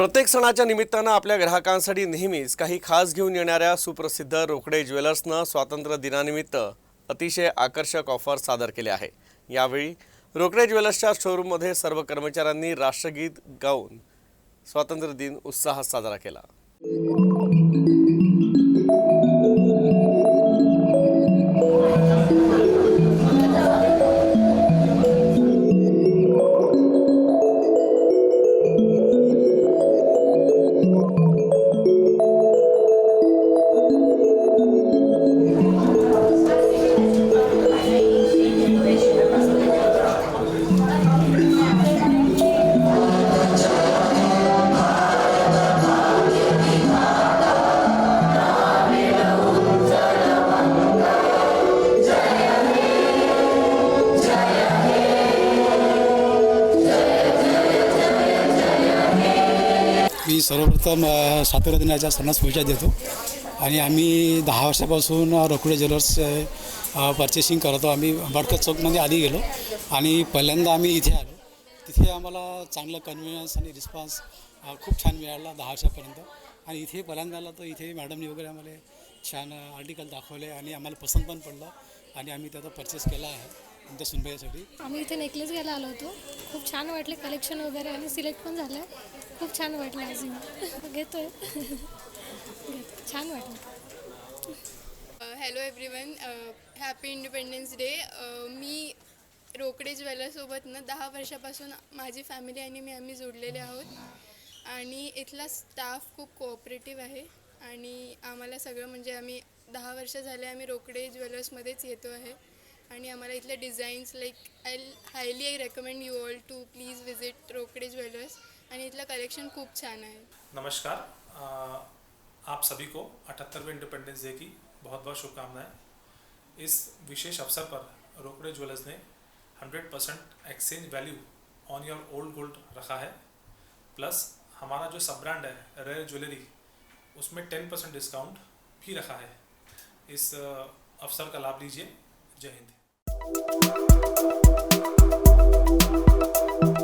प्रत्येक सणाच्या निमित्तानं आपल्या ग्राहकांसाठी नेहमीच काही खास घेऊन येणाऱ्या सुप्रसिद्ध रोकडे ज्वेलर्सनं स्वातंत्र्य दिनानिमित्त अतिशय आकर्षक ऑफर सादर केले आहे. यावेळी रोकडे ज्वेलर्सच्या शोरूममध्ये सर्व कर्मचाऱ्यांनी राष्ट्रगीत गाऊन स्वातंत्र्य दिन उत्साहात साजरा केला. मी सर्वप्रथम स्वातंत्र्य दिनाच्या सणास शुभेच्छा देतो. आणि आम्ही दहा वर्षापासून अ, रोकडे ज्वेलर्स अ, पर्चेसिंग करतो आम्ही भडकत चौकमध्ये आधी गेलो आणि पहिल्यांदा आम्ही इथे आलो. तिथे आम्हाला चांगलं कन्व्हिनियन्स आणि रिस्पॉन्स खूप छान मिळाला दहा वर्षापर्यंत. आणि इथे पहिल्यांदा आला तर इथे मॅडमनी वगैरे आम्हाला छान आर्टिकल दाखवले आणि आम्हाला पसंत पण पडलं. आणि आम्ही त्याचा परचेस केला आहे. आमच्या सुनबाईसाठी. आम्ही इथे नेकलेस घ्यायला आलो होतो. खूप छान वाटले कलेक्शन वगैरे आणि सिलेक्ट पण झालं खूप छान वाटलं अजून घेतोय. घेतो. छान वाटलं. Hello everyone happy independence day मी रोकडे ज्वेलरसोबत ना दहा वर्षापासून माझी फॅमिली आणि मी आम्ही जोडलेले आहोत. आणि इथला स्टाफ खूप कोऑपरेटिव्ह आहे. आणि आम्हाला सगळं म्हणजे आम्ही दहा वर्ष झाले आम्ही रोकडे ज्वेलर्समध्येच येतो आहे. आणि आम्हाला इथले designs like I highly I recommend you all to please visit Rokade jewellers आणि इथलं कलेक्शन खूप छान आहे. नमस्कार. आप सभी को अठहत्तरवें इंडिपेंडेंस डे की बहुत बहुत शुभकामनाएँ। इस विशेष अवसर पर रोकड़े ज्वेलर्स ने 100 percent exchange value on your old gold रखा है। प्लस हमारा जो सब ब्रांड है रेयर ज्वेलरी उसमें 10 परसेंट डिस्काउंट भी रखा है। इस अवसर का लाभ लीजिए। जय हिंद। Thank you.